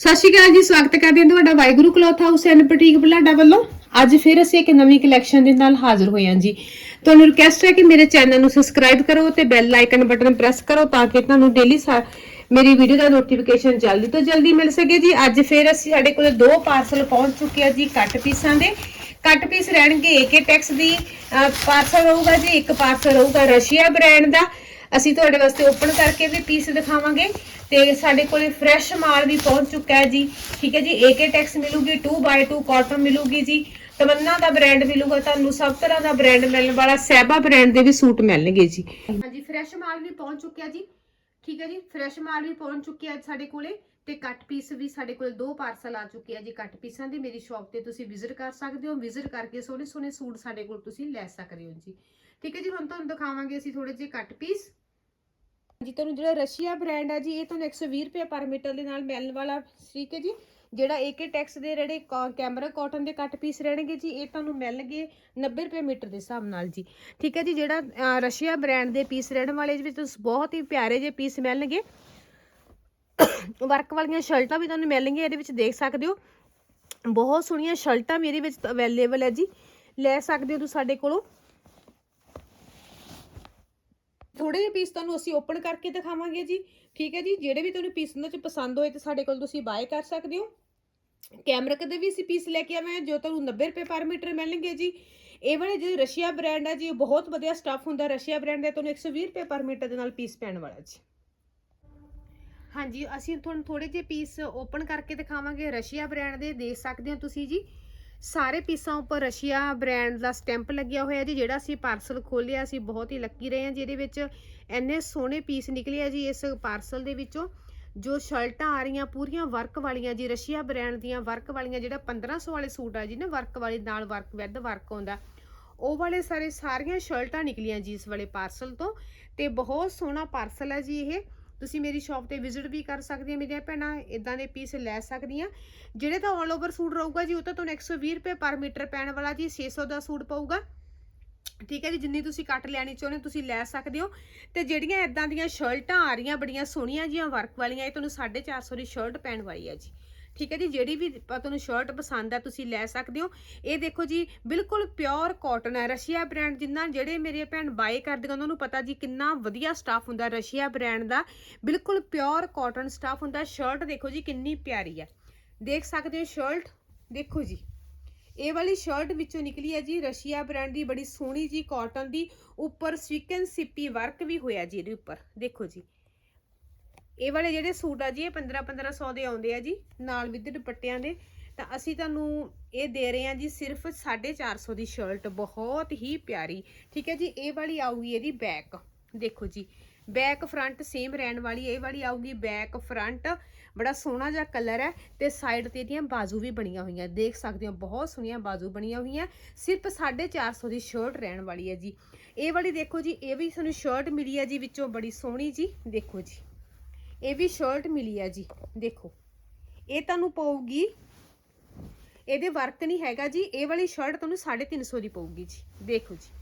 ਸਤਿ ਸ਼੍ਰੀ ਅਕਾਲ ਜੀ, ਸਵਾਗਤ ਕਰਦੇ ਹਾਂ ਤੁਹਾਡਾ Waheguru cloth house and boutique Bulada ਵੱਲੋਂ। ਅੱਜ ਫਿਰ ਅਸੀਂ ਇੱਕ ਨਵੀਂ ਕਲੈਕਸ਼ਨ ਦੇ ਨਾਲ ਹਾਜ਼ਰ ਹੋਏ ਹਾਂ ਜੀ। ਤੁਹਾਨੂੰ ਰਿਕਵੈਸਟ ਹੈ ਕਿ ਮੇਰੇ ਚੈਨਲ ਨੂੰ ਸਬਸਕ੍ਰਾਈਬ ਕਰੋ ਤੇ ਬੈਲ ਆਈਕਨ ਬਟਨ ਪ੍ਰੈਸ ਕਰੋ ਤਾਂ ਕਿ ਤੁਹਾਨੂੰ ਡੇਲੀ ਮੇਰੀ ਵੀਡੀਓ ਦਾ ਨੋਟੀਫਿਕੇਸ਼ਨ ਜਲਦੀ ਤੋਂ ਜਲਦੀ ਮਿਲ ਸਕੇ ਜੀ। ਅੱਜ ਫਿਰ ਅਸੀਂ ਸਾਡੇ ਕੋਲ ਦੋ ਪਾਰਸਲ ਪਹੁੰਚ ਚੁੱਕੇ ਆ ਜੀ ਕੱਟ ਪੀਸਾਂ ਦੇ। ਕੱਟ ਪੀਸ ਰਹਿਣਗੇ ਏਕੇ ਟੈਕਸ ਦੀ ਪਾਰਸਲ ਰਹੂਗਾ ਜੀ, ਇੱਕ ਪਾਰਸਲ ਰਹੂਗਾ ਰਸ਼ੀਆ ਬ੍ਰਾਂਡ ਦਾ। ਅਸੀਂ ਤੁਹਾਡੇ ਵਾਸਤੇ ਓਪਨ ਕਰਕੇ ਵੀ ਪੀਸ ਦਿਖਾਵਾਂਗੇ ਤੇ ਸਾਡੇ ਕੋਲੇ ਫਰੈਸ਼ ਮਾਲ ਵੀ ਪਹੁੰਚ ਚੁੱਕਾ ਹੈ ਜੀ। ਠੀਕ ਹੈ ਜੀ ਏਕੇ ਟੈਕਸ ਮਿਲੂਗੀ 2x2 ਕਾਟਨ ਮਿਲੂਗੀ ਜੀ। ਤਮੰਨਾ ਦਾ ਬ੍ਰਾਂਡ ਮਿਲੂਗਾ ਤੁਹਾਨੂੰ, ਸਭ ਤਰ੍ਹਾਂ ਦਾ ਬ੍ਰਾਂਡ ਮਿਲਣ ਵਾਲਾ ਸਹਿਬਾ ਬ੍ਰਾਂਡ ਦੇ ਵੀ ਸੂਟ ਮਿਲਣਗੇ ਜੀ। ਹਾਂਜੀ ਫਰੈਸ਼ ਮਾਲ ਵੀ ਪਹੁੰਚ ਚੁੱਕਿਆ ਜੀ। ਠੀਕ ਹੈ ਜੀ ਫਰੈਸ਼ ਮਾਲ ਵੀ ਪਹੁੰਚ ਚੁੱਕਿਆ ਸਾਡੇ ਕੋਲੇ ਤੇ ਕੱਟ ਪੀਸ ਵੀ ਸਾਡੇ ਕੋਲ ਦੋ ਪਾਰਸਲ ਆ ਚੁੱਕੇ ਆ ਜੀ। ਕੱਟ ਪੀਸਾਂ ਦੇ ਮੇਰੀ ਸ਼ਾਪ ਤੇ ਤੁਸੀਂ ਵਿਜ਼ਿਟ ਕਰ ਸਕਦੇ ਹੋ। ਵਿਜ਼ਿਟ ਕਰਕੇ ਸੋਹਣੇ ਸੋਹਣੇ ਸੂਟ ਸਾਡੇ ਕੋਲ ਤੁਸੀਂ ਲੈ ਸਕਦੇ ਹੋ ਜੀ। ਠੀਕ ਹੈ ਜੀ, ਹੁਣ ਤੁਹਾਨੂੰ ਦਿਖਾਵਾਂਗੇ ਅਸੀਂ ਥੋੜੇ ਜਿਹੇ ਕੱਟ ਪੀਸ ਜੀ ਤੁਹਾਨੂੰ ਜਿਹੜਾ ਰਸ਼ੀਆ ਬ੍ਰਾਂਡ ਹੈ ਜੀ, ਇਹ ਤੁਹਾਨੂੰ 120 ਰੁਪਏ ਪਰ ਮੀਟਰ ਦੇ ਨਾਲ ਮਿਲਣ ਵਾਲਾ ਠੀਕ ਹੈ ਜੀ, ਜਿਹੜਾ ਏਕੇ ਟੈਕਸ ਦੇ ਜਿਹੜੇ ਕੈਮਰਾ ਕਾਟਨ ਦੇ ਕੱਟ ਪੀਸ ਰਹਿਣਗੇ ਜੀ, ਇਹ ਤੁਹਾਨੂੰ ਮਿਲਣਗੇ 90 ਰੁਪਏ ਮੀਟਰ ਦੇ ਹਿਸਾਬ ਨਾਲ ਜੀ। ਠੀਕ ਹੈ ਜੀ, ਜਿਹੜਾ ਰਸ਼ੀਆ ਬ੍ਰਾਂਡ ਦੇ ਪੀਸ ਰਹਿਣ ਵਾਲੇ ਵਿੱਚ ਤੁਸੀਂ ਬਹੁਤ ਹੀ ਪਿਆਰੇ ਜਿਹੇ ਪੀਸ ਮਿਲਣਗੇ। ਵਰਕ ਵਾਲੀਆਂ ਸ਼ਰਟਾਂ ਵੀ ਤੁਹਾਨੂੰ ਮਿਲਣਗੀਆਂ, ਇਹਦੇ ਵਿੱਚ ਦੇਖ ਸਕਦੇ ਹੋ। ਬਹੁਤ ਸੋਹਣੀਆਂ ਸ਼ਰਟਾਂ ਵੀ ਇਹਦੇ ਵਿੱਚ ਅਵੇਲੇਬਲ ਹੈ ਜੀ। ਲੈ ਸਕਦੇ ਹੋ ਤੁਸੀਂ ਸਾਡੇ ਕੋਲੋਂ। ਥੋੜੇ ਜਿਹੇ ਪੀਸ ਤੁਹਾਨੂੰ ਅਸੀਂ ਓਪਨ ਕਰਕੇ ਦਿਖਾਵਾਂਗੇ ਜੀ। ਠੀਕ ਹੈ ਜੀ, ਜਿਹੜੇ ਵੀ ਤੁਹਾਨੂੰ ਪੀਸ ਉਹਨਾਂ ਚ ਪਸੰਦ ਹੋਏ ਤੇ ਸਾਡੇ ਕੋਲ ਤੁਸੀਂ ਬਾਏ ਕਰ ਸਕਦੇ ਹੋ। ਕੈਮਰਕ ਦੇ ਵੀ ਅਸੀਂ ਪੀਸ ਲੈ ਕੇ ਆਵੇਂ ਜੋ ਤੁਹਾਨੂੰ 90 ਰੁਪਏ ਪਰ ਮੀਟਰ ਮਿਲਣਗੇ ਜੀ। ਇਹ ਵਾਲੇ ਜਿਹੜੇ ਰਸ਼ੀਆ ਬ੍ਰਾਂਡ ਆ ਜੀ, ਉਹ ਬਹੁਤ ਵਧੀਆ ਸਟੱਫ ਹੁੰਦਾ ਰਸ਼ੀਆ ਬ੍ਰਾਂਡ ਦਾ, ਤੁਹਾਨੂੰ 120 ਰੁਪਏ ਪਰ ਮੀਟਰ ਦੇ ਨਾਲ ਪੀਸ ਪੈਣ ਵਾਲਾ ਜੀ। ਹਾਂਜੀ, ਅਸੀਂ ਤੁਹਾਨੂੰ ਥੋੜੇ ਜਿਹੇ ਪੀਸ ਓਪਨ ਕਰਕੇ ਦਿਖਾਵਾਂਗੇ, ਰਸ਼ੀਆ ਬ੍ਰਾਂਡ ਦੇ, ਦੇਖ ਸਕਦੇ ਹੋ ਤੁਸੀਂ ਜੀ। ਸਾਰੇ ਪੀਸਾਂ ਉੱਪਰ ਰਸ਼ੀਆ ਬ੍ਰਾਂਡ ਦਾ ਸਟੈਂਪ ਲੱਗਿਆ ਹੋਇਆ ਜੀ, ਜਿਹੜਾ ਅਸੀਂ ਪਾਰਸਲ ਖੋਲਿਆ ਅਸੀਂ ਬਹੁਤ ਹੀ ਲੱਕੀ ਰਹੇ ਹਾਂ ਜਿਹਦੇ ਵਿੱਚ। ਇੰਨੇ ਸੋਹਣੇ ਪੀਸ ਨਿਕਲੇ ਆ ਜੀ ਇਸ ਪਾਰਸਲ ਦੇ ਵਿੱਚੋਂ। ਜੋ ਸ਼ਰਟਾਂ ਆ ਰਹੀਆਂ, ਪੂਰੀਆਂ ਵਰਕ ਵਾਲੀਆਂ ਜੀ, ਰਸ਼ੀਆ ਬ੍ਰਾਂਡ ਦੀਆਂ ਵਰਕ ਵਾਲੀਆਂ, ਜਿਹੜਾ 1500 ਵਾਲੇ ਸੂਟ ਆ ਜੀ ਨਾ ਵਰਕ ਵਾਲੇ ਨਾਲ ਵਰਕ ਵਿਦ ਵਰਕ ਆਉਂਦਾ। ਉਹ ਵਾਲੇ ਸਾਰੇ ਸਾਰੀਆਂ ਸ਼ਰਟਾਂ ਨਿਕਲੀਆਂ ਜੀ ਇਸ ਵਾਲੇ ਪਾਰਸਲ ਤੋਂ ਤੇ ਬਹੁਤ ਸੋਹਣਾ ਪਾਰਸਲ ਹੈ ਜੀ ਇਹ। ਤੁਸੀਂ ਮੇਰੀ ਸ਼ਾਪ ਤੇ ਵਿਜ਼ਿਟ ਵੀ ਕਰ ਸਕਦੇ ਹੋ ਮੇਰੀਆਂ ਭੈਣਾਂ ਇਦਾਂ ਦੇ ਪੀਸ ਲੈ ਸਕਦੀਆਂ ਜਿਹੜੇ ਤਾਂ 올 ਓਵਰ ਸੂਟ ਰਹੂਗਾ ਜੀ, ਉਹ ਤਾਂ ਤੁਹਾਨੂੰ 120 ਰੁਪਏ ਪਰ ਮੀਟਰ ਪੈਣ ਵਾਲਾ ਜੀ 600 ਦਾ ਸੂਟ ਪਊਗਾ। ਠੀਕ ਹੈ ਜੀ, ਜਿੰਨੀ ਤੁਸੀਂ ਕੱਟ ਲੈਣੀ ਚਾਹੁੰਦੇ ਹੋ, ਤੁਸੀਂ ਲੈ ਸਕਦੇ ਹੋ। ਤੇ ਜਿਹੜੀਆਂ ਇਦਾਂ ਦੀਆਂ ਸ਼ਰਟਾਂ ਆ ਰਹੀਆਂ, ਬੜੀਆਂ ਸੋਹਣੀਆਂ ਜੀਆਂ ਵਰਕ ਵਾਲੀਆਂ, ਇਹ ਤੁਹਾਨੂੰ 450 ਦੀ ਸ਼ਰਟ ਪੈਣ ਵਾਲੀ ਹੈ ਜੀ। ਠੀਕ ਹੈ ਜੀ, ਜਿਹੜੀ ਵੀ ਪ- ਤੁਹਾਨੂੰ ਸ਼ਰਟ ਪਸੰਦ ਆ, ਤੁਸੀਂ ਲੈ ਸਕਦੇ ਹੋ। ਇਹ ਦੇਖੋ ਜੀ, ਬਿਲਕੁਲ ਪਿਓਰ ਕਾਟਨ ਹੈ ਰਸ਼ੀਆ ਬ੍ਰਾਂਡ ਜਿੰਨਾ ਜਿਹੜੇ ਮੇਰੇ ਭੈਣ ਬਾਏ ਕਰਦੀਆਂ, ਉਹਨਾਂ ਨੂੰ ਪਤਾ ਜੀ ਕਿੰਨਾ ਵਧੀਆ ਸਟਾਫ ਹੁੰਦਾ ਰਸ਼ੀਆ ਬ੍ਰਾਂਡ ਦਾ। ਬਿਲਕੁਲ ਪਿਓਰ ਕਾਟਨ ਸਟਾਫ ਹੁੰਦਾ। ਸ਼ਰਟ ਦੇਖੋ ਜੀ, ਕਿੰਨੀ ਪਿਆਰੀ ਹੈ ਦੇਖ ਸਕਦੇ ਹੋ ਸ਼ਰਟ ਦੇਖੋ ਜੀ। ਇਹ ਵਾਲੀ ਸ਼ਰਟ ਵਿੱਚੋਂ ਨਿਕਲੀ ਹੈ ਜੀ, ਰਸ਼ੀਆ ਬ੍ਰਾਂਡ ਦੀ। ਬੜੀ ਸੋਹਣੀ ਜੀ ਕਾਟਨ ਦੀ। ਉੱਪਰ ਸਵੀਕਨ ਸਿੱਪੀ ਵਰਕ ਵੀ ਹੋਇਆ ਜੀ ਇਹਦੇ ਉੱਪਰ। ਦੇਖੋ ਜੀ। ਇਹ ਵਾਲੇ ਜਿਹੜੇ ਸੂਟ ਆ ਜੀ, ਇਹ 15 1500 ਦੇ ਆਉਂਦੇ ਆ ਜੀ, ਨਾਲ ਵਿਦ ਦੁਪੱਟਿਆਂ ਦੇ। ਤਾਂ ਅਸੀਂ ਤੁਹਾਨੂੰ ਇਹ ਦੇ ਰਹੇ ਹਾਂ ਜੀ ਸਿਰਫ 450 ਦੀ ਸ਼ਰਟ ਬਹੁਤ ਹੀ ਪਿਆਰੀ। ਠੀਕ ਹੈ ਜੀ, ਇਹ ਵਾਲੀ ਆਊਗੀ ਇਹਦੀ ਬੈਕ ਦੇਖੋ ਜੀ ਬੈਕ ਫਰੰਟ ਸੇਮ ਰਹਿਣ ਵਾਲੀ, ਇਹ ਵਾਲੀ ਆਊਗੀ ਬੈਕ ਫਰੰਟ ਬੜਾ ਸੋਹਣਾ ਜਿਹਾ ਕਲਰ ਹੈ ਤੇ ਸਾਈਡ ਤੇ ਇਹਦੀਆਂ ਬਾਜ਼ੂ ਵੀ ਬਣੀਆਂ ਹੋਈਆਂ। ਦੇਖ ਸਕਦੇ ਹੋ, ਬਹੁਤ ਸੋਹਣੀਆਂ ਬਾਜ਼ੂ ਬਣੀਆਂ ਹੋਈਆਂ। ਸਿਰਫ 450 ਦੀ ਸ਼ਰਟ ਰਹਿਣ ਵਾਲੀ ਹੈ ਜੀ। ਇਹ ਵਾਲੀ ਦੇਖੋ ਜੀ, ਇਹ ਵੀ ਸਾਨੂੰ ਸ਼ਰਟ ਮਿਲੀ ਹੈ ਜੀ, ਵਿੱਚੋਂ ਬੜੀ ਸੋਹਣੀ ਜੀ। ਦੇਖੋ ਜੀ। ਇਹ ਵੀ ਸ਼ਰਟ ਮਿਲੀ ਆ ਜੀ, ਦੇਖੋ। ਇਹ ਤੁਹਾਨੂੰ ਪਊਗੀ, ਇਹਦੇ ਵਰਕ ਨਹੀਂ ਹੈਗਾ ਜੀ, ਇਹ ਵਾਲੀ ਸ਼ਰਟ ਤੁਹਾਨੂੰ 350 ਦੀ ਪਊਗੀ ਜੀ, ਦੇਖੋ ਜੀ।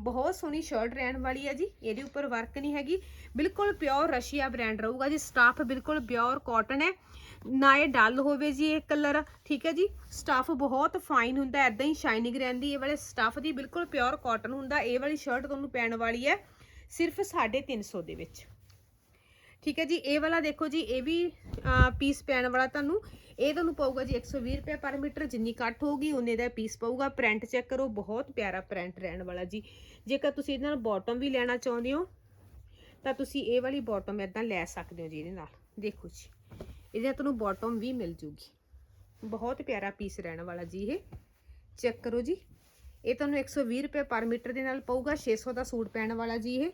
ਬਹੁਤ ਸੋਹਣੀ ਸ਼ਰਟ ਰਹਿਣ ਵਾਲੀ ਹੈ ਜੀ, ਇਹਦੇ ਉੱਪਰ ਵਰਕ ਨਹੀਂ ਹੈਗੀ। ਬਿਲਕੁਲ ਪਿਓਰ ਰਸ਼ੀਆ ਬ੍ਰਾਂਡ ਰਹੂਗਾ ਜੀ ਸਟਾਫ ਬਿਲਕੁਲ ਪਿਓਰ ਕਾਟਨ ਹੈ। ਨਾ ਇਹ ਡਲ ਹੋਵੇ ਜੀ ਇਹ ਕਲਰ ਠੀਕ ਹੈ ਜੀ? ਸਟਾਫ ਬਹੁਤ ਫਾਈਨ ਹੁੰਦਾ ਐਦਾਂ ਹੀ ਸ਼ਾਈਨਿੰਗ ਰਹਿੰਦੀ, ਇਹ ਵਾਲੇ ਸਟਾਫ ਦੀ ਬਿਲਕੁਲ ਪਿਓਰ ਕਾਟਨ ਹੁੰਦਾ, ਇਹ ਵਾਲੀ ਸ਼ਰਟ ਤੁਹਾਨੂੰ ਪੈਣ ਵਾਲੀ ਹੈ ਸਿਰਫ 350 ਦੇ ਵਿੱਚ। ਠੀਕ ਹੈ ਜੀ, ਇਹ ਵਾਲਾ ਦੇਖੋ ਜੀ, ਇਹ ਵੀ ਪੀਸ ਪੈਣ ਵਾਲਾ ਤੁਹਾਨੂੰ। ਇਹ ਤੁਹਾਨੂੰ ਪਊਗਾ ਜੀ 120 ਰੁਪਏ ਪਰ ਮੀਟਰ, ਜਿੰਨੀ ਕੱਟ ਹੋਊਗੀ ਉਨੇ ਦਾ ਪੀਸ ਪਊਗਾ। ਪ੍ਰਿੰਟ ਚੈੱਕ ਕਰੋ, ਬਹੁਤ ਪਿਆਰਾ ਪ੍ਰਿੰਟ ਰਹਿਣ ਵਾਲਾ ਜੀ। ਜੇਕਰ ਤੁਸੀਂ ਇਹਦੇ ਨਾਲ ਬਾਟਮ ਵੀ ਲੈਣਾ ਚਾਹੁੰਦੇ ਹੋ, ਤਾਂ ਤੁਸੀਂ ਇਹ ਵਾਲੀ ਬਾਟਮ ਇਦਾਂ ਲੈ ਸਕਦੇ ਹੋ ਜੀ ਇਹਦੇ ਨਾਲ। ਦੇਖੋ ਜੀ, ਇਹਦੇ ਨਾਲ ਤੁਹਾਨੂੰ ਬਾਟਮ ਵੀ ਮਿਲ ਜੂਗੀ। ਬਹੁਤ ਪਿਆਰਾ ਪੀਸ ਰਹਿਣ ਵਾਲਾ ਜੀ ਇਹ। ਚੈੱਕ ਕਰੋ ਜੀ। ਇਹ ਤੁਹਾਨੂੰ 120 ਰੁਪਏ ਪਰ ਮੀਟਰ ਦੇ ਨਾਲ ਪਊਗਾ 600 ਦਾ ਸੂਟ ਪੈਣ ਵਾਲਾ ਜੀ ਇਹ।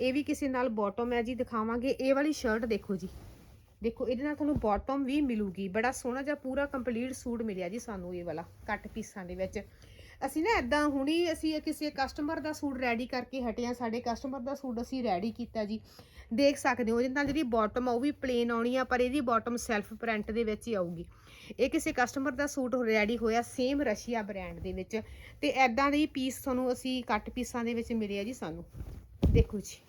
ਇਹ ਵੀ ਕਿਸੇ ਨਾਲ ਬਾਟਮ ਹੈ ਜੀ, ਦਿਖਾਵਾਂਗੇ। ਇਹ ਵਾਲੀ ਸ਼ਰਟ ਦੇਖੋ ਜੀ। ਦੇਖੋ, ਇਹਦੇ ਨਾਲ ਤੁਹਾਨੂੰ ਬਾਟਮ ਵੀ ਮਿਲੂਗੀ। ਬੜਾ ਸੋਹਣਾ ਜਿਹਾ ਪੂਰਾ ਕੰਪਲੀਟ ਸੂਟ ਮਿਲਿਆ ਜੀ ਸਾਨੂੰ ਇਹ ਵਾਲਾ ਕੱਟ ਪੀਸਾਂ ਦੇ ਵਿੱਚ। ਅਸੀਂ ਨਾ ਇਦਾਂ ਹੁਣੀ ਅਸੀਂ ਕਿਸੇ ਕਸਟਮਰ ਦਾ ਸੂਟ ਰੈਡੀ ਕਰਕੇ ਹਟੇ ਆ। ਸਾਡੇ ਕਸਟਮਰ ਦਾ ਸੂਟ ਅਸੀਂ ਰੈਡੀ ਕੀਤਾ ਜੀ। ਦੇਖ ਸਕਦੇ ਹੋ ਇਹਦੇ ਜਿਹੜੀ ਬਾਟਮ ਆ, ਉਹ ਵੀ ਪਲੇਨ ਆਉਣੀ ਆ, ਪਰ ਇਹਦੀ ਬਾਟਮ ਸੈਲਫ ਪ੍ਰਿੰਟ ਦੇ ਵਿੱਚ ਹੀ ਆਊਗੀ। ਇਹ ਕਿਸੇ ਕਸਟਮਰ ਦਾ ਸੂਟ ਰੈਡੀ ਹੋਇਆ ਸੇਮ ਰਸ਼ੀਆ ਬ੍ਰਾਂਡ ਦੇ ਵਿੱਚ। ਤੇ ਐਦਾਂ ਦੇ ਪੀਸ ਤੁਹਾਨੂੰ ਅਸੀਂ ਕੱਟ ਪੀਸਾਂ ਦੇ ਵਿੱਚ ਮਿਲੇ ਆ ਜੀ ਸਾਨੂੰ। ਦੇਖੋ ਜੀ।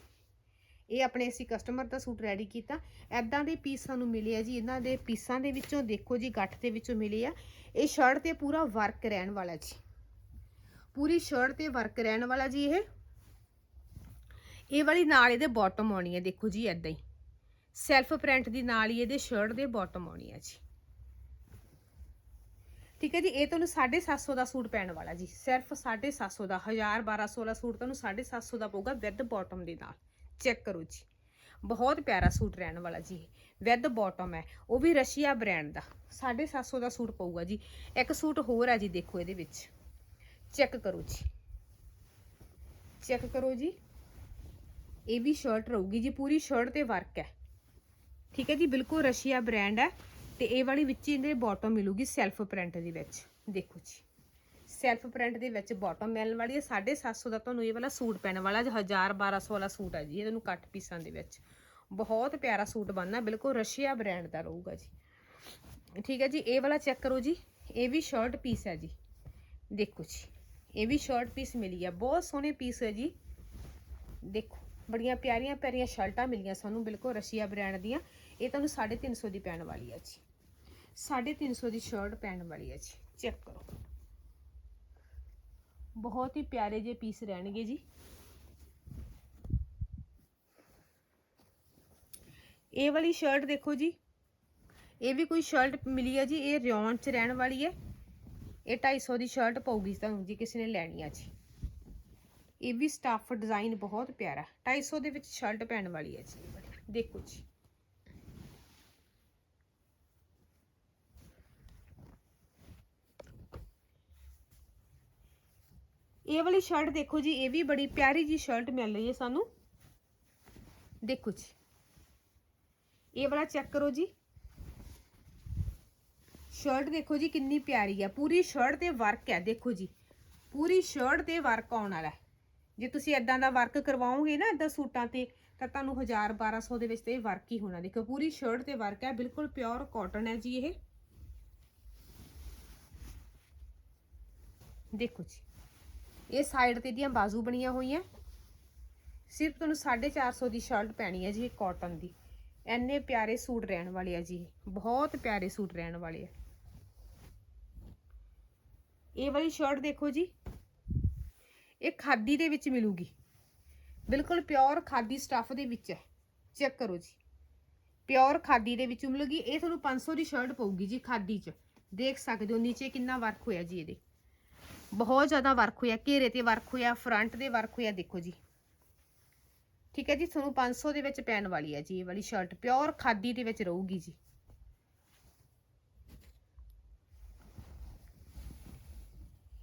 ਇਹ ਆਪਣੇ ਅਸੀਂ ਕਸਟਮਰ ਦਾ ਸੂਟ ਰੈਡੀ ਕੀਤਾ। ਐਦਾਂ ਦੇ ਪੀਸ ਸਾਨੂੰ ਮਿਲੇ ਆ ਜੀ, ਇਹਨਾਂ ਦੇ ਪੀਸਾਂ ਦੇ ਵਿੱਚੋਂ ਦੇਖੋ ਜੀ, ਗੱਠ ਦੇ ਵਿੱਚੋਂ ਮਿਲੇ ਆ। ਇਹ ਸ਼ਰਟ ਤੇ ਪੂਰਾ ਵਰਕ ਰਹਿਣ ਵਾਲਾ ਜੀ। ਪੂਰੀ ਸ਼ਰਟ ਤੇ ਵਰਕ ਰਹਿਣ ਵਾਲਾ ਜੀ ਇਹ। ਇਹ ਵਾਲੀ ਨਾਲ ਇਹਦੇ ਬਾਟਮ ਆਉਣੀ ਹੈ ਦੇਖੋ ਜੀ ਐਦਾਂ ਹੀ। ਸੈਲਫ ਪ੍ਰਿੰਟ ਦੀ ਨਾਲ ਹੀ ਇਹਦੇ ਸ਼ਰਟ ਦੇ ਬਾਟਮ ਆਉਣੀ ਹੈ ਜੀ। ਠੀਕ ਹੈ ਜੀ, ਇਹ ਤੁਹਾਨੂੰ 750 ਦਾ ਸੂਟ ਪੈਣ ਵਾਲਾ ਜੀ। ਸਿਰਫ 750 ਦਾ 1000 1200 ਦਾ ਸੂਟ ਤੁਹਾਨੂੰ 750 ਦਾ ਪਊਗਾ ਵਿਦ ਬਾਟਮ ਦੇ ਨਾਲ। ਚੈੱਕ ਕਰੋ ਜੀ। ਬਹੁਤ ਪਿਆਰਾ ਸੂਟ ਰਹਿਣ ਵਾਲਾ ਜੀ ਵਿਦ ਬਾਟਮ ਹੈ। ਉਹ ਵੀ ਰਸ਼ੀਆ ਬ੍ਰਾਂਡ ਦਾ। 750 ਦਾ ਸੂਟ ਪਊਗਾ ਜੀ। ਇੱਕ ਸੂਟ ਹੋਰ ਹੈ ਜੀ, ਦੇਖੋ ਇਹਦੇ ਵਿੱਚ। ਚੈੱਕ ਕਰੋ ਜੀ। ਚੈੱਕ ਕਰੋ ਜੀ। ਇਹ ਵੀ ਸ਼ਰਟ ਰਹੂਗੀ ਜੀ। ਪੂਰੀ ਸ਼ਰਟ ਤੇ ਵਰਕ ਹੈ। ਠੀਕ ਹੈ ਜੀ, ਬਿਲਕੁਲ ਰਸ਼ੀਆ ਬ੍ਰਾਂਡ ਹੈ। ਤੇ ਇਹ ਵਾਲੀ ਵਿੱਚ ਇਹਦੇ ਬਾਟਮ ਮਿਲੂਗੀ ਸੈਲਫ ਪ੍ਰਿੰਟ ਦੇ ਵਿੱਚ। ਦੇਖੋ ਜੀ। ਸੈਲਫ ਪ੍ਰਿੰਟ ਦੇ ਵਿੱਚ ਬਾਟਮ ਮਿਲਣ ਵਾਲੀ ਹੈ। 750 ਦਾ ਤੁਹਾਨੂੰ ਇਹ ਵਾਲਾ ਸੂਟ ਪੈਣ ਵਾਲਾ ਜੀ 1000 1200 ਵਾਲਾ ਸੂਟ ਹੈ ਜੀ ਇਹ ਤੁਹਾਨੂੰ ਕੱਟ ਪੀਸਾਂ ਦੇ ਵਿੱਚ। ਬਹੁਤ ਪਿਆਰਾ ਸੂਟ ਬਣਨਾ, ਬਿਲਕੁਲ ਰਸ਼ੀਆ ਬ੍ਰਾਂਡ ਦਾ ਰਹੂਗਾ ਜੀ। ਠੀਕ ਹੈ ਜੀ, ਇਹ ਵਾਲਾ ਚੈੱਕ ਕਰੋ ਜੀ, ਇਹ ਵੀ ਸ਼ਰਟ ਪੀਸ ਹੈ ਜੀ। ਦੇਖੋ ਜੀ, ਇਹ ਵੀ ਸ਼ਰਟ ਪੀਸ ਮਿਲੀ ਆ, ਬਹੁਤ ਸੋਹਣੇ ਪੀਸ ਹੈ ਜੀ। ਦੇਖੋ, ਬੜੀਆਂ ਪਿਆਰੀਆਂ ਪਿਆਰੀਆਂ ਸ਼ਰਟਾਂ ਮਿਲੀਆਂ ਸਾਨੂੰ, ਬਿਲਕੁਲ ਰਸ਼ੀਆ ਬ੍ਰਾਂਡ ਦੀਆਂ। ਇਹ ਤੁਹਾਨੂੰ 350 ਦੀ ਪੈਣ ਵਾਲੀ ਆ ਜੀ। 350 ਦੀ ਸ਼ਰਟ ਪੈਣ ਵਾਲੀ ਆ ਜੀ। ਚੈੱਕ ਕਰੋ। ਬਹੁਤ ਹੀ ਪਿਆਰੇ ਜੇ ਪੀਸ ਰਹਿਣਗੇ ਜੀ। ਇਹ ਵਾਲੀ ਸ਼ਰਟ ਦੇਖੋ ਜੀ। ਇਹ ਵੀ ਕੋਈ ਸ਼ਰਟ ਮਿਲੀ ਹੈ ਜੀ, ਇਹ ਰਿਓਨ ਚ ਰਹਿਣ ਵਾਲੀ ਹੈ। ਇਹ 250 ਦੀ ਸ਼ਰਟ ਪਊਗੀ ਤੁਹਾਨੂੰ ਜੀ, ਕਿਸੇ ਨੇ ਲੈਣੀ ਆ ਜੀ। ਇਹ ਵੀ ਸਟਾਫ ਡਿਜ਼ਾਈਨ ਬਹੁਤ ਪਿਆਰਾ। 250 ਦੇ ਵਿੱਚ ਸ਼ਰਟ ਪੈਣ ਵਾਲੀ ਹੈ ਜੀ। ਦੇਖੋ ਜੀ। ਇਹ ਵਾਲੀ ਸ਼ਰਟ ਦੇਖੋ ਜੀ, ਇਹ ਵੀ ਬੜੀ ਪਿਆਰੀ ਜੀ ਸ਼ਰਟ ਮਿਲ ਰਹੀ ਹੈ ਸਾਨੂੰ। ਦੇਖੋ ਜੀ। ਇਹ ਵਾਲਾ ਚੈੱਕ ਕਰੋ ਜੀ। ਸ਼ਰਟ ਦੇਖੋ ਜੀ, ਕਿੰਨੀ ਪਿਆਰੀ ਹੈ ਪੂਰੀ ਸ਼ਰਟ ਤੇ ਵਰਕ ਹੈ, ਦੇਖੋ ਜੀ। ਪੂਰੀ ਸ਼ਰਟ ਤੇ ਵਰਕ ਆਉਣ ਵਾਲਾ ਜੇ ਤੁਸੀਂ ਇਦਾਂ ਦਾ ਵਰਕ ਕਰਵਾਓਗੇ ਨਾ ਇਦਾਂ ਸੂਟਾਂ ਤੇ, ਤਾਂ ਤੁਹਾਨੂੰ 1000 1200 ਦੇ ਵਿੱਚ ਤੇ ਇਹ ਵਰਕ ਹੀ ਹੋਣਾ। ਦੇਖੋ, ਪੂਰੀ ਸ਼ਰਟ ਤੇ ਵਰਕ ਹੈ, ਬਿਲਕੁਲ ਪਿਓਰ ਕਾਟਨ ਹੈ ਜੀ ਇਹ। ਦੇਖੋ ਜੀ। ਇਹ ਸਾਈਡ ਤੇ ਦੀਆਂ ਬਾਜ਼ੂ ਬਣੀਆਂ ਹੋਈਆਂ। ਸਿਰਫ ਤੁਹਾਨੂੰ 450 ਦੀ ਸ਼ਰਟ ਪੈਣੀ ਹੈ ਜੀ ਇਹ ਕਾਟਨ ਦੀ। ਐਨੇ ਪਿਆਰੇ ਸੂਟ ਰਹਿਣ ਵਾਲੇ ਆ ਜੀ ਬਹੁਤ ਪਿਆਰੇ ਸੂਟ ਰਹਿਣ ਵਾਲੇ ਆ। ਇਹ ਵਾਲੀ ਸ਼ਰਟ ਦੇਖੋ ਜੀ। ਇਹ ਖਾਦੀ ਦੇ ਵਿੱਚ ਮਿਲੂਗੀ। ਬਿਲਕੁਲ ਪਿਓਰ ਖਾਦੀ ਸਟੱਫ ਦੇ ਵਿੱਚ ਹੈ। ਚੈੱਕ ਕਰੋ ਜੀ। ਪਿਓਰ ਖਾਦੀ ਦੇ ਵਿੱਚ ਮਿਲੂਗੀ। ਇਹ ਤੁਹਾਨੂੰ 500 ਦੀ ਸ਼ਰਟ ਪਊਗੀ ਜੀ ਖਾਦੀ 'ਚ। ਦੇਖ ਸਕਦੇ ਹੋ ਨੀਚੇ ਕਿੰਨਾ ਵਰਕ ਹੋਇਆ ਜੀ ਇਹਦੇ। ਬਹੁਤ ਜ਼ਿਆਦਾ ਵਰਕ ਹੋਇਆ ਘੇਰੇ ਤੇ ਵਰਕ ਹੋਇਆ ਫਰੰਟ ਦੇ ਵਰਕ ਹੋਇਆ ਦੇਖੋ ਜੀ। ਠੀਕ ਹੈ ਜੀ, ਤੁਹਾਨੂੰ 500 ਦੇ ਵਿੱਚ ਪੈਣ ਵਾਲੀ ਹੈ ਜੀ, ਇਹ ਵਾਲੀ ਸ਼ਰਟ ਪਿਓਰ ਖਾਦੀ ਦੇ ਵਿੱਚ ਰਹੂਗੀ ਜੀ।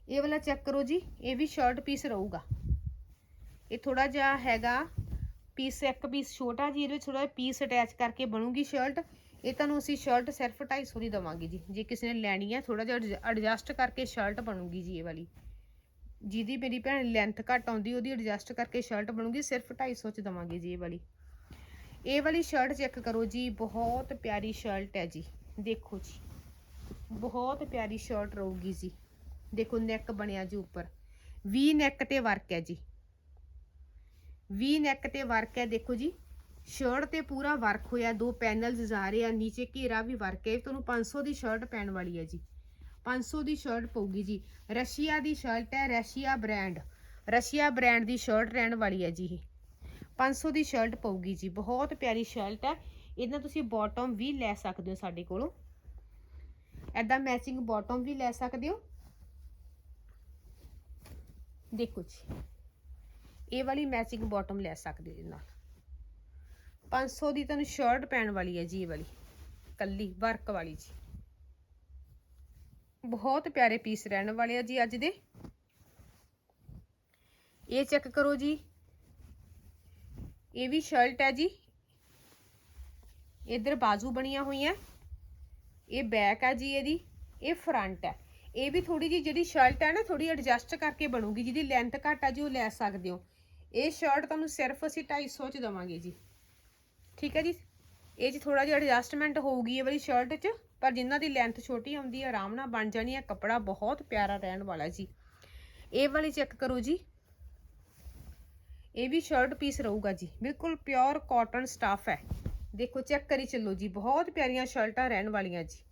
ਇਹ ਵਾਲਾ ਚੈੱਕ ਕਰੋ ਜੀ, ਇਹ ਵੀ ਸ਼ਰਟ ਪੀਸ ਰਹੂਗਾ। ਇਹ ਥੋੜਾ ਜਿਹਾ ਹੈਗਾ ਪੀਸ ਇੱਕ ਪੀਸ ਛੋਟਾ ਜੀ, ਇਹਦੇ ਵਿੱਚ ਥੋੜਾ ਪੀਸ ਅਟੈਚ ਕਰਕੇ ਬਣੂਗੀ ਸ਼ਰਟ ਇਹ ਤੁਹਾਨੂੰ ਅਸੀਂ ਸ਼ਰਟ ਸਿਰਫ 250 ਦੀ ਦਵਾਂਗੇ ਜੀ। ਜੇ ਕਿਸੇ ਨੇ ਲੈਣੀ ਹੈ ਥੋੜਾ ਜਿਹਾ ਐਡਜਸਟ ਕਰਕੇ ਸ਼ਰਟ ਬਣੂਗੀ ਜੀ ਇਹ ਵਾਲੀ। ਜਿਹਦੀ ਮੇਰੀ ਭੈਣ ਲੈਂਥ ਘੱਟ ਆਉਂਦੀ, ਉਹਦੀ ਐਡਜਸਟ ਕਰਕੇ ਸ਼ਰਟ ਬਣੂਗੀ, ਸਿਰਫ 250 ਚ ਦਵਾਂਗੇ ਜੀ ਇਹ ਵਾਲੀ। ਇਹ ਵਾਲੀ ਸ਼ਰਟ ਚੈੱਕ ਕਰੋ ਜੀ, ਬਹੁਤ ਪਿਆਰੀ ਸ਼ਰਟ ਹੈ ਜੀ। ਦੇਖੋ ਜੀ, ਬਹੁਤ ਪਿਆਰੀ ਸ਼ਰਟ ਰਹੂਗੀ ਜੀ। ਦੇਖੋ ਨੈਕ ਬਣਿਆ ਜੀ ਉੱਪਰ। ਵੀ ਨੈਕ ਤੇ ਵਰਕ ਹੈ ਜੀ। ਵੀ ਨੈਕ ਤੇ ਵਰਕ ਹੈ, ਦੇਖੋ ਜੀ। ਸ਼ਰਟ ਤੇ ਪੂਰਾ ਵਰਕ ਹੋਇਆ, ਦੋ ਪੈਨਲਸ ਜਾ ਰਹੇ ਆ, ਨੀਚੇ ਘੇਰਾ ਵੀ ਵਰਕ ਹੈ। ਤੁਹਾਨੂੰ 500 ਦੀ ਸ਼ਰਟ ਪੈਣ ਵਾਲੀ ਹੈ ਜੀ। 500 ਦੀ ਸ਼ਰਟ ਪਊਗੀ ਜੀ। ਰਸ਼ੀਆ ਦੀ ਸ਼ਰਟ ਹੈ, ਰਸ਼ੀਆ ਬ੍ਰਾਂਡ। ਰਸ਼ੀਆ ਬ੍ਰਾਂਡ ਦੀ ਸ਼ਰਟ ਰਹਿਣ ਵਾਲੀ ਹੈ ਜੀ ਇਹ। 500 ਦੀ ਸ਼ਰਟ ਪਊਗੀ ਜੀ। ਬਹੁਤ ਪਿਆਰੀ ਸ਼ਰਟ ਹੈ। ਇਹਦਾ ਤੁਸੀਂ ਬਾਟਮ ਵੀ ਲੈ ਸਕਦੇ ਹੋ ਸਾਡੇ ਕੋਲੋਂ। ਐਦਾਂ ਮੈਚਿੰਗ ਬਾਟਮ ਵੀ ਲੈ ਸਕਦੇ ਹੋ। ਦੇਖੋ ਜੀ। ਇਹ ਵਾਲੀ ਮੈਚਿੰਗ ਬਾਟਮ ਲੈ ਸਕਦੇ ਹੋ ਇਹਦੇ ਨਾਲ। 500 ਦੀ ਤੁਹਾਨੂੰ ਸ਼ਰਟ ਪੈਣ ਵਾਲੀ ਹੈ ਜੀ ਇਹ ਵਾਲੀ, ਕੱਲੀ, ਵਰਕ ਵਾਲੀ ਜੀ। ਬਹੁਤ ਪਿਆਰੇ ਪੀਸ ਰਹਿਣ ਵਾਲੇ ਆ ਜੀ ਅੱਜ ਦੇ। ਇਹ ਚੈੱਕ ਕਰੋ ਜੀ। ਇਹ ਵੀ ਸ਼ਰਟ ਹੈ ਜੀ। ਇਧਰ ਬਾਜ਼ੂ ਬਣੀਆਂ ਹੋਈਆਂ। ਇਹ ਬੈਕ ਹੈ ਜੀ ਇਹਦੀ, ਇਹ ਫਰੰਟ ਹੈ। ਇਹ ਵੀ ਥੋੜੀ ਜੀ ਜਿਹੜੀ ਸ਼ਰਟ ਹੈ ਨਾ ਥੋੜੀ ਐਡਜਸਟ ਕਰਕੇ ਬਣੂਗੀ, ਜਿਹਦੀ ਲੈਂਥ ਘੱਟ ਆ ਜੀ, ਉਹ ਲੈ ਸਕਦੇ ਹੋ। ਇਹ ਸ਼ਰਟ ਤੁਹਾਨੂੰ ਸਿਰਫ ਅਸੀਂ 250 ਚ ਦਵਾਂਗੇ ਜੀ। ਠੀਕ ਹੈ ਜੀ? ਇਹ 'ਚ ਥੋੜਾ ਜਿਹਾ ਐਡਜਸਟਮੈਂਟ ਹੋਊਗੀ ਇਹ ਵਾਲੀ ਸ਼ਰਟ 'ਚ, ਪਰ ਜਿਨ੍ਹਾਂ ਦੀ ਲੈਂਥ ਛੋਟੀ ਆਉਂਦੀ ਹੈ, ਆਰਾਮ ਨਾਲ ਬਣ ਜਾਣੀ ਹੈ। ਕੱਪੜਾ ਬਹੁਤ ਪਿਆਰਾ ਰਹਿਣ ਵਾਲਾ ਜੀ। ਇਹ ਵਾਲੀ ਚੈੱਕ ਕਰੋ ਜੀ। ਇਹ ਵੀ ਸ਼ਰਟ ਪੀਸ ਰਹੂਗਾ ਜੀ। ਬਿਲਕੁਲ ਪਿਓਰ ਕਾਟਨ ਸਟਾਫ ਹੈ। ਦੇਖੋ ਚੈੱਕ ਕਰੀ ਚੱਲੋ ਜੀ। ਬਹੁਤ ਪਿਆਰੀਆਂ ਸ਼ਰਟਾਂ ਰਹਿਣ ਵਾਲੀਆਂ ਜੀ।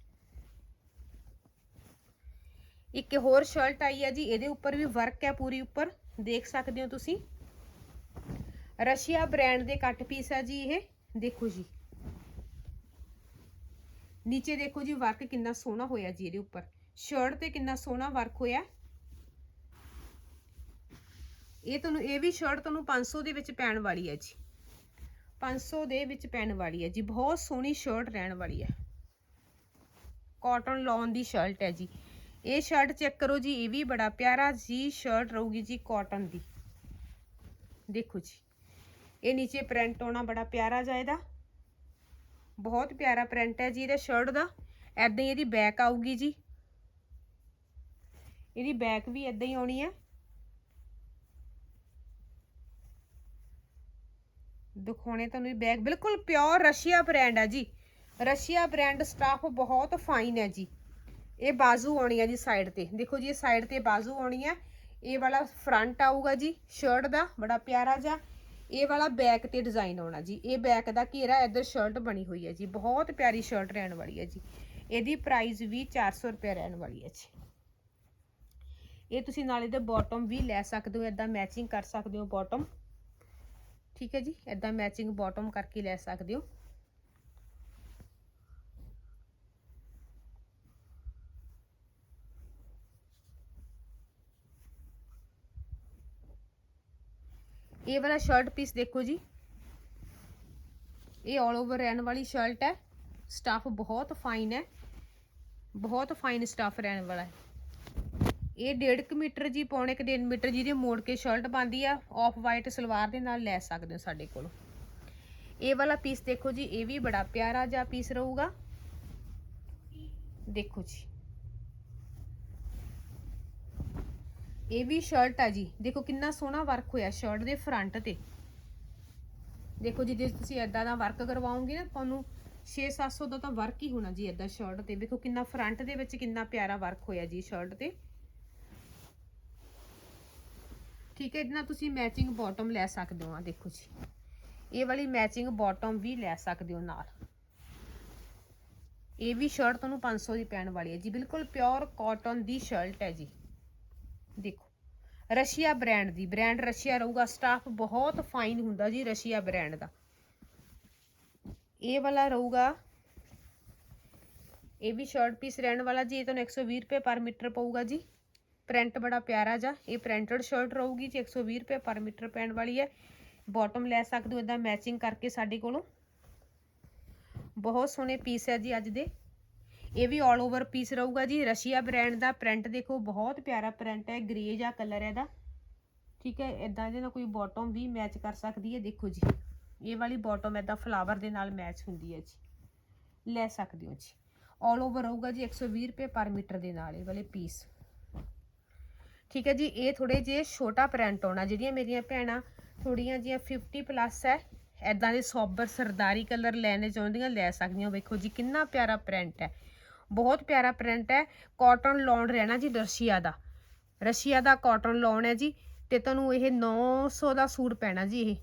ਇੱਕ ਹੋਰ ਸ਼ਰਟ ਆਈ ਹੈ ਜੀ। ਇਹਦੇ ਉੱਪਰ ਵੀ ਵਰਕ ਹੈ ਪੂਰੀ ਉੱਪਰ। ਦੇਖ ਸਕਦੇ ਹੋ ਤੁਸੀਂ। ਰਸ਼ੀਆ ਬ੍ਰਾਂਡ ਦੇ ਕੱਟ ਪੀਸ ਹੈ ਜੀ ਇਹ। ਦੇਖੋ ਜੀ। ਨੀਚੇ ਦੇਖੋ ਜੀ ਵਰਕ ਕਿੰਨਾ ਸੋਹਣਾ ਹੋਇਆ ਜੀ ਇਹਦੇ ਉੱਪਰ। ਸ਼ਰਟ ਤੇ ਕਿੰਨਾ ਸੋਹਣਾ ਵਰਕ ਹੋਇਆ। ਇਹ ਤੁਹਾਨੂੰ, ਇਹ ਵੀ ਸ਼ਰਟ ਤੁਹਾਨੂੰ 500 ਦੇ ਵਿੱਚ ਪੈਣ ਵਾਲੀ ਹੈ ਜੀ। 500 ਦੇ ਵਿੱਚ ਪੈਣ ਵਾਲੀ ਹੈ ਜੀ। ਬਹੁਤ ਸੋਹਣੀ ਸ਼ਰਟ ਰਹਿਣ ਵਾਲੀ ਹੈ। ਕਾਟਨ ਲੌਨ ਦੀ ਸ਼ਰਟ ਹੈ ਜੀ। ਇਹ ਸ਼ਰਟ ਚੈੱਕ ਕਰੋ ਜੀ, ਇਹ ਵੀ ਬੜਾ ਪਿਆਰਾ ਜੀ ਸ਼ਰਟ ਰਹੂਗੀ ਜੀ ਕਾਟਨ ਦੀ। ਦੇਖੋ ਜੀ। ਇਹ ਨੀਚੇ ਪ੍ਰਿੰਟ ਆਉਣਾ ਬੜਾ ਪਿਆਰਾ ਜਾਇਦਾ ਬਹੁਤ ਪਿਆਰਾ ਪ੍ਰਿੰਟ ਹੈ ਜੀ ਇਹਦਾ ਸ਼ਰਟ ਦਾ। ਐਦਾਂ ਹੀ ਇਹਦੀ ਬੈਕ ਆਊਗੀ ਜੀ। ਇਹਦੀ ਬੈਕ ਵੀ ਐਦਾਂ ਹੀ ਆਉਣੀ ਹੈ। ਦਿਖਾਉਣੇ ਤੁਹਾਨੂੰ ਬੈਗ ਬਿਲਕੁਲ ਪਿਓਰ ਰਸ਼ੀਆ ਬ੍ਰਾਂਡ ਹੈ ਜੀ। ਰਸ਼ੀਆ ਬ੍ਰਾਂਡ ਸਟਾਫ ਬਹੁਤ ਫਾਈਨ ਹੈ ਜੀ। ਇਹ ਬਾਜ਼ੂ ਆਉਣੀ ਹੈ ਜੀ ਸਾਈਡ ਤੇ। ਦੇਖੋ ਜੀ, ਇਹ ਸਾਈਡ ਤੇ ਬਾਜ਼ੂ ਆਉਣੀ ਹੈ। ਇਹ ਵਾਲਾ ਫਰੰਟ ਆਊਗਾ ਜੀ ਸ਼ਰਟ ਦਾ। ਬੜਾ ਪਿਆਰਾ ਜਿਹਾ। ਇਹ ਵਾਲਾ ਬੈਕ ਤੇ ਡਿਜ਼ਾਈਨ ਆਉਣਾ ਜੀ। ਇਹ ਬੈਕ ਦਾ ਘੇਰਾ ਇੱਧਰ ਸ਼ਰਟ ਬਣੀ ਹੋਈ ਹੈ ਜੀ। ਬਹੁਤ ਪਿਆਰੀ ਸ਼ਰਟ ਰਹਿਣ ਵਾਲੀ ਹੈ ਜੀ। ਇਹਦੀ ਪ੍ਰਾਈਸ ਵੀ 400 ਰੁਪਏ ਰਹਿਣ ਵਾਲੀ ਹੈ ਜੀ। ਇਹ ਤੁਸੀਂ ਨਾਲ ਇਹਦੇ ਬਾਟਮ ਵੀ ਲੈ ਸਕਦੇ ਹੋ ਇਦਾਂ ਮੈਚਿੰਗ ਕਰ ਸਕਦੇ ਹੋ ਬਾਟਮ ਠੀਕ ਹੈ ਜੀ? ਇਦਾਂ ਮੈਚਿੰਗ ਬਾਟਮ ਕਰਕੇ ਲੈ ਸਕਦੇ ਹੋ। ਇਹ ਵਾਲਾ ਸ਼ਰਟ ਪੀਸ ਦੇਖੋ ਜੀ। ਇਹ 올 ਓਵਰ ਰਹਿਣ ਵਾਲੀ ਸ਼ਰਟ ਹੈ। ਸਟਾਫ ਬਹੁਤ ਫਾਈਨ ਹੈ। ਬਹੁਤ ਫਾਈਨ ਸਟਾਫ ਰਹਿਣ ਵਾਲਾ ਹੈ। ਇਹ 1.5 ਮੀਟਰ ਜੀ, ਪੌਣੇ ਕੁ 1.5 ਮੀਟਰ ਜੀ ਦੀ ਮੋੜ ਕੇ ਸ਼ਰਟ ਪਾਉਂਦੀ ਆ ਆਫ ਵਾਈਟ ਸਲਵਾਰ ਦੇ ਨਾਲ ਲੈ ਸਕਦੇ ਹੋ ਸਾਡੇ ਕੋਲ। ਇਹ ਵਾਲਾ ਪੀਸ ਦੇਖੋ ਜੀ, ਇਹ ਵੀ ਬੜਾ ਪਿਆਰਾ ਜਿਹਾ ਪੀਸ ਰਹੂਗਾ। ਦੇਖੋ ਜੀ। ਇਹ ਵੀ ਸ਼ਰਟ ਆ ਜੀ। ਦੇਖੋ ਕਿੰਨਾ ਸੋਹਣਾ ਵਰਕ ਹੋਇਆ ਸ਼ਰਟ ਦੇ ਫਰੰਟ ਤੇ। ਦੇਖੋ ਜੀ ਜੇ ਤੁਸੀਂ ਐਦਾਂ ਦਾ ਵਰਕ ਕਰਵਾਉਂਗੇ ਨਾ, ਤੁਹਾਨੂੰ 6-700 ਦਾ ਤਾਂ ਵਰਕ ਹੀ ਹੋਣਾ ਜੀ ਐਦਾਂ ਸ਼ਰਟ ਤੇ। ਦੇਖੋ ਕਿੰਨਾ ਫਰੰਟ ਦੇ ਵਿੱਚ ਕਿੰਨਾ ਪਿਆਰਾ ਵਰਕ ਹੋਇਆ ਜੀ ਸ਼ਰਟ ਤੇ। ਠੀਕ ਹੈ, ਇਹਦੇ ਨਾਲ ਤੁਸੀਂ ਮੈਚਿੰਗ ਬਾਟਮ ਲੈ ਸਕਦੇ ਹੋ। ਆ ਦੇਖੋ ਜੀ। ਇਹ ਵਾਲੀ ਮੈਚਿੰਗ ਬਾਟਮ ਵੀ ਲੈ ਸਕਦੇ ਹੋ ਨਾਲ। ਇਹ ਵੀ ਸ਼ਰਟ ਤੁਹਾਨੂੰ 500 ਦੀ ਪੈਣ ਵਾਲੀ ਹੈ ਜੀ। ਬਿਲਕੁਲ ਪਿਓਰ ਕਾਟਨ ਦੀ ਸ਼ਰਟ ਹੈ ਜੀ। ਦੇਖੋ, ਰਸ਼ੀਆ ਬ੍ਰਾਂਡ ਦੀ ਬ੍ਰਾਂਡ ਰਸ਼ੀਆ ਰਹੂਗਾ ਸਟਾਫ ਬਹੁਤ ਫਾਈਨ ਹੁੰਦਾ ਜੀ ਰਸ਼ੀਆ ਬ੍ਰਾਂਡ ਦਾ। ਇਹ ਵਾਲਾ ਰਹੂਗਾ, ਇਹ ਵੀ ਸ਼ਰਟ ਪੀਸ ਰਹਿਣ ਵਾਲਾ ਜੀ, ਇਹ ਤੁਹਾਨੂੰ 120 ਰੁਪਏ ਪਰ ਮੀਟਰ ਪਊਗਾ ਜੀ। ਪ੍ਰਿੰਟ ਬੜਾ ਪਿਆਰਾ ਜਾ ਇਹ ਪ੍ਰਿੰਟਡ ਸ਼ਰਟ ਰਹੂਗੀ ਜੀ 120 ਰੁਪਏ ਪਰ ਮੀਟਰ ਪੈਣ ਵਾਲੀ ਹੈ। ਬਾਟਮ ਲੈ ਸਕਦੇ ਹੋ ਇਦਾਂ ਮੈਚਿੰਗ ਕਰਕੇ ਸਾਡੇ ਕੋਲੋਂ। ਬਹੁਤ ਸੋਹਣੇ ਪੀਸ ਹੈ ਜੀ ਅੱਜ ਦੇ। ਇਹ ਵੀ 올 ਓਵਰ ਪੀਸ ਰਹੂਗਾ ਜੀ। ਰਸ਼ੀਆ ਬ੍ਰਾਂਡ ਦਾ ਪ੍ਰਿੰਟ ਦੇਖੋ, ਬਹੁਤ ਪਿਆਰਾ ਪ੍ਰਿੰਟ ਹੈ ਗ੍ਰੇ ਜਿਹਾ ਕਲਰ ਹੈ ਇਹਦਾ। ਠੀਕ ਹੈ ਇਦਾਂ ਦੇ ਨਾਲ ਕੋਈ ਬਾਟਮ ਵੀ ਮੈਚ ਕਰ ਸਕਦੀ ਹੈ, ਦੇਖੋ ਜੀ। ਇਹ ਵਾਲੀ ਬਾਟਮ ਇਦਾਂ ਫਲਾਵਰ ਦੇ ਨਾਲ ਮੈਚ ਹੁੰਦੀ ਹੈ ਜੀ। ਲੈ ਸਕਦੇ ਹੋ ਜੀ। 올 ਓਵਰ ਰਹੂਗਾ ਜੀ 120 ਰੁਪਏ ਪਰ ਮੀਟਰ ਦੇ ਨਾਲ ਇਹ ਵਾਲੇ ਪੀਸ ਠੀਕ ਹੈ ਜੀ, ਇਹ ਥੋੜੇ ਜੇ ਛੋਟਾ ਪ੍ਰਿੰਟ ਆਉਣਾ, ਜਿਹੜੀਆਂ ਮੇਰੀਆਂ ਭੈਣਾਂ ਥੋੜੀਆਂ ਜੀਆਂ 50 ਪਲੱਸ ਹੈ ਐਦਾਂ ਦੇ ਸੋਬਰ ਸਰਦਾਰੀ ਕਲਰ ਲੈਣੇ ਚਾਹੁੰਦੀਆਂ, ਲੈ ਸਕਦੀਆਂ। ਵੇਖੋ ਜੀ, ਕਿੰਨਾ ਪਿਆਰਾ ਪ੍ਰਿੰਟ ਹੈ। ਬਹੁਤ ਪਿਆਰਾ ਪ੍ਰਿੰਟ ਹੈ ਕਾਟਨ ਲੌਨ ਰਹਿਣਾ ਜੀ ਰਸ਼ੀਆ ਦਾ। ਰਸ਼ੀਆ ਦਾ ਕਾਟਨ ਲੌਨ ਹੈ ਜੀ ਤੇ ਤੁਹਾਨੂੰ ਇਹ 900 ਦਾ ਸੂਟ ਪੈਣਾ ਜੀ ਇਹ।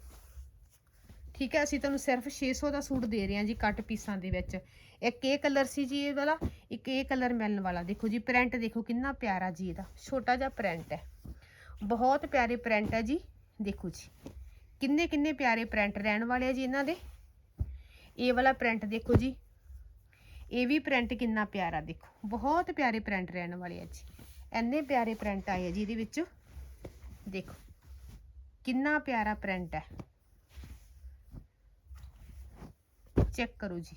ਠੀਕ ਹੈ, ਅਸੀਂ ਤੁਹਾਨੂੰ ਸਿਰਫ 600 ਦਾ ਸੂਟ ਦੇ ਰਹੇ ਹਾਂ ਜੀ ਕੱਟ ਪੀਸਾਂ ਦੇ ਵਿੱਚ। ਇੱਕ ਇਹ ਕਲਰ ਸੀ ਜੀ ਇਹ ਵਾਲਾ, ਇੱਕ ਇਹ ਕਲਰ ਮਿਲਣ ਵਾਲਾ। ਦੇਖੋ ਜੀ ਪ੍ਰਿੰਟ ਦੇਖੋ ਕਿੰਨਾ ਪਿਆਰਾ ਜੀ ਇਹਦਾ। ਛੋਟਾ ਜਿਹਾ ਪ੍ਰਿੰਟ ਹੈ। ਬਹੁਤ ਪਿਆਰੇ ਪ੍ਰਿੰਟ ਹੈ ਜੀ। ਦੇਖੋ ਜੀ ਕਿੰਨੇ ਕਿੰਨੇ ਪਿਆਰੇ ਪ੍ਰਿੰਟ ਰਹਿਣ ਵਾਲੇ ਆ ਜੀ ਇਹਨਾਂ ਦੇ। ਇਹ ਵਾਲਾ ਪ੍ਰਿੰਟ ਦੇਖੋ ਜੀ ਇਹ ਵੀ ਪ੍ਰਿੰਟ ਕਿੰਨਾ ਪਿਆਰਾ ਦੇਖੋ, ਬਹੁਤ ਪਿਆਰੇ ਪ੍ਰਿੰਟ ਰਹਿਣ ਵਾਲੇ ਆ ਜੀ। ਇੰਨੇ ਪਿਆਰੇ ਪ੍ਰਿੰਟ ਆਏ ਆ ਜੀ ਇਹਦੇ ਵਿੱਚ। ਦੇਖੋ, ਕਿੰਨਾ ਪਿਆਰਾ ਪ੍ਰਿੰਟ ਹੈ। ਚੈੱਕ ਕਰੋ ਜੀ।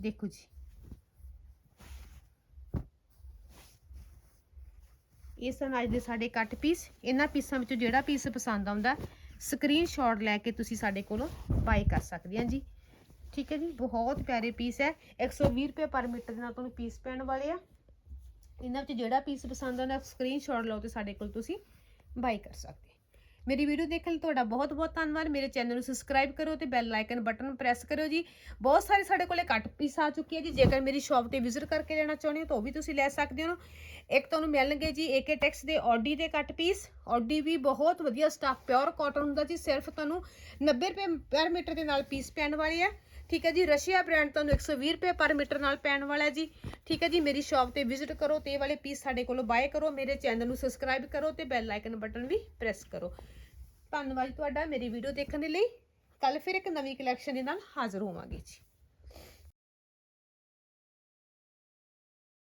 ਦੇਖੋ ਜੀ। ਇਹ ਸਨ ਅੱਜ ਦੇ ਸਾਡੇ ਕੱਟ ਪੀਸ ਇਹਨਾਂ ਪੀਸਾਂ ਵਿੱਚੋਂ ਜਿਹੜਾ ਪੀਸ ਪਸੰਦ ਆਉਂਦਾ ਸਕਰੀਨਸ਼ਾਟ ਲੈ ਕੇ ਤੁਸੀਂ ਸਾਡੇ ਕੋਲੋਂ ਬਾਈ ਕਰ ਸਕਦੇ ਆ ਜੀ। ਠੀਕ ਹੈ ਜੀ, ਬਹੁਤ ਪਿਆਰੇ ਪੀਸ ਹੈ। 120 ਰੁਪਏ ਪਰ ਮੀਟਰ ਦੇ ਨਾਲ ਤੁਹਾਨੂੰ ਪੀਸ ਪੈਣ ਵਾਲੇ ਆ। ਇਹਨਾਂ ਵਿੱਚ ਜਿਹੜਾ ਪੀਸ ਪਸੰਦ ਆਉਂਦਾ ਸਕਰੀਨਸ਼ਾਟ ਲਓ ਤੇ ਸਾਡੇ ਕੋਲ ਤੁਸੀਂ ਬਾਈ ਕਰ ਸਕਦੇ ਮੇਰੀ ਵੀਡੀਓ ਦੇਖਣ ਲਈ ਤੁਹਾਡਾ ਬਹੁਤ ਬਹੁਤ ਧੰਨਵਾਦ। ਮੇਰੇ ਚੈਨਲ ਨੂੰ ਸਬਸਕ੍ਰਾਈਬ ਕਰੋ ਤੇ ਬੈਲ ਆਈਕਨ ਬਟਨ ਨੂੰ ਪ੍ਰੈਸ ਕਰੋ ਜੀ। ਬਹੁਤ ਸਾਰੇ ਸਾਡੇ ਕੋਲੇ ਕੱਟ ਪੀਸ ਆ ਚੁੱਕੀ ਹੈ ਜੀ। ਜੇਕਰ ਮੇਰੀ ਸ਼ਾਪ ਤੇ ਵਿਜ਼ਿਟ ਕਰਕੇ ਲੈਣਾ ਚਾਹੁੰਦੇ ਹੋ ਤਾਂ ਉਹ ਵੀ ਤੁਸੀਂ ਲੈ ਸਕਦੇ ਹੋ। ਇੱਕ ਤੁਹਾਨੂੰ ਮਿਲਣਗੇ ਜੀ ਏਕੇ ਟੈਕਸ ਦੇ ਆਡੀ ਦੇ ਕੱਟ ਪੀਸ ਆਡੀ ਵੀ ਬਹੁਤ ਵਧੀਆ ਸਟਾਫ ਪਿਓਰ ਕਾਟਨ ਹੁੰਦਾ ਜੀ। ਸਿਰਫ ਤੁਹਾਨੂੰ 90 ਰੁਪਏ ਪਰ ਮੀਟਰ ਦੇ ਨਾਲ ਪੀਸ ਪੈਣ ਵਾਲੀ ਹੈ ਠੀਕ ਹੈ ਜੀ, ਰਸ਼ੀਆ ਬ੍ਰਾਂਡ ਤੁਹਾਨੂੰ 120 ਰੁਪਏ ਪਰ ਮੀਟਰ ਨਾਲ ਪੈਣ ਵਾਲਾ ਜੀ। ਠੀਕ ਹੈ ਜੀ, ਮੇਰੀ ਸ਼ਾਪ ਤੇ ਵਿਜ਼ਿਟ ਕਰੋ ਤੇ ਇਹ ਵਾਲੇ ਪੀਸ ਸਾਡੇ ਕੋਲੋਂ ਬਾਏ ਕਰੋ, ਮੇਰੇ ਚੈਨਲ ਨੂੰ ਸਬਸਕ੍ਰਾਈਬ ਕਰੋ ਤੇ ਬੈਲ ਆਈਕਨ ਬਟਨ ਵੀ ਪ੍ਰੈਸ ਕਰੋ। ਧੰਨਵਾਦ ਤੁਹਾਡਾ ਮੇਰੀ ਵੀਡੀਓ ਦੇਖਣ ਦੇ ਲਈ। ਕੱਲ ਫਿਰ ਇੱਕ ਨਵੀਂ ਕਲੈਕਸ਼ਨ ਦੇ ਨਾਲ ਹਾਜ਼ਰ ਹੋਵਾਂਗੇ ਜੀ।